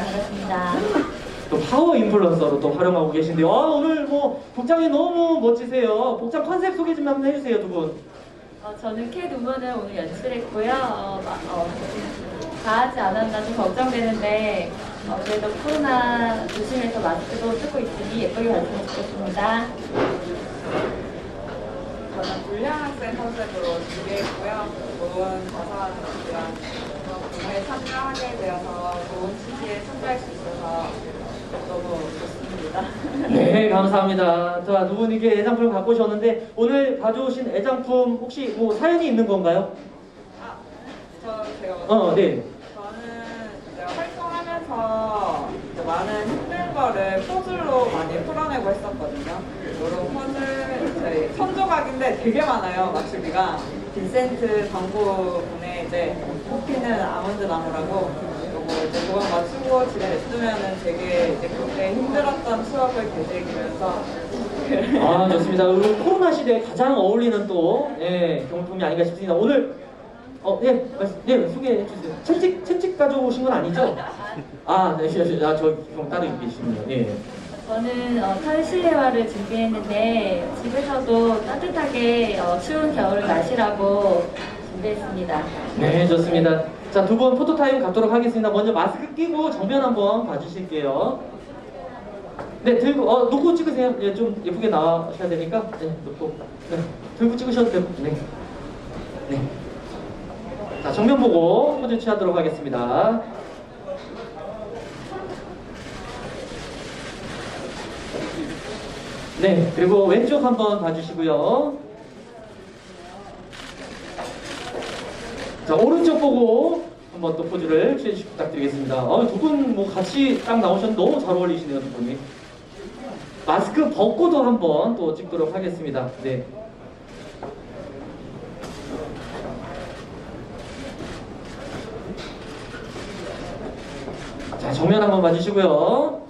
반갑습니다. 또 파워 인플루언서로 또 활용하고 계신데요. 아, 오늘 뭐 복장이 너무 멋지세요. 복장 컨셉 소개 좀 한번 해주세요, 두 분. 어, 저는 캐 누먼을 오늘 연출했고요. 어, 마- 어, 다 하지 않았나 좀 걱정되는데 어, 그래도 코로나 조심해서 마스크도 쓰고 있으니 예쁘게 봤으면 좋겠습니다. 저는 불량학생 컨셉으로 준비했고요. 좋은 가사들이랑 공부에 참여하게 되어서 좋은 취지에 참여할 수 있어서 너무 좋습니다. 네, 감사합니다. 자, 두분 이게 애장품을 갖고 오셨는데 오늘 가져오신 애장품 혹시 뭐 사연이 있는 건가요? 아, 저 제가 어, 네. 저는 이제 활동하면서 이제 많은 힘든 거를 포즈로 많이 풀어내고 했었거든요. 이런 포즈 저희 천조각인데 되게 많아요 맞추기가. 빈센트 광고분의 이제 뽑히는 아몬드 나무라고 요거 이제 그거 맞추 고 집에 냅두면은 되게 이제 그때 힘들었던 추억을 되새기면서 아, 좋습니다. 오늘 코로나 시대에 가장 어울리는 또 예, 경품이 아닌가 싶습니다. 오늘 어, 예, 말씀, 예, 소개해 주세요. 채찍, 채찍 가져오신 건 아니죠? 아, 네, 아, 저, 형 따로 계시네요. 예. 저는 어, 탈실내화를 준비했는데 집에서도 따뜻하게 어, 추운 겨울을 마시라고 준비했습니다. 네, 좋습니다. 자, 두 분 포토타임 갖도록 하겠습니다. 먼저 마스크 끼고 정면 한번 봐주실게요. 네, 들고, 어, 놓고 찍으세요. 예, 좀 예쁘게 나와셔야 되니까. 네, 놓고. 네, 들고 찍으셔도 되고. 네. 네. 자, 정면 보고 포즈 취하도록 하겠습니다. 네, 그리고 왼쪽 한번 봐주시고요. 자 오른쪽 보고 한번 또 포즈를 취해주시 부탁드리겠습니다. 아, 두분 뭐 같이 딱 나오셨는데 너무 잘 어울리시네요 두 분이. 마스크 벗고도 한번 또 찍도록 하겠습니다. 네. 자 정면 한번 봐주시고요.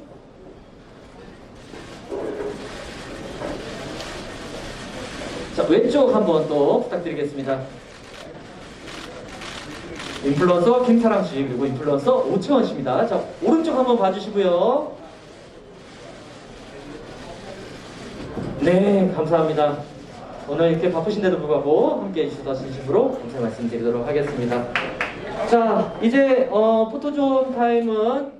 자 왼쪽 한번 또 부탁드리겠습니다. 인플루언서 김사랑 씨 그리고 인플루언서 오채원 씨입니다. 자 오른쪽 한번 봐주시고요. 네 감사합니다. 오늘 이렇게 바쁘신데도 불구하고 함께 해주셔서 진심으로 감사 말씀드리도록 하겠습니다. 자 이제 어, 포토존 타임은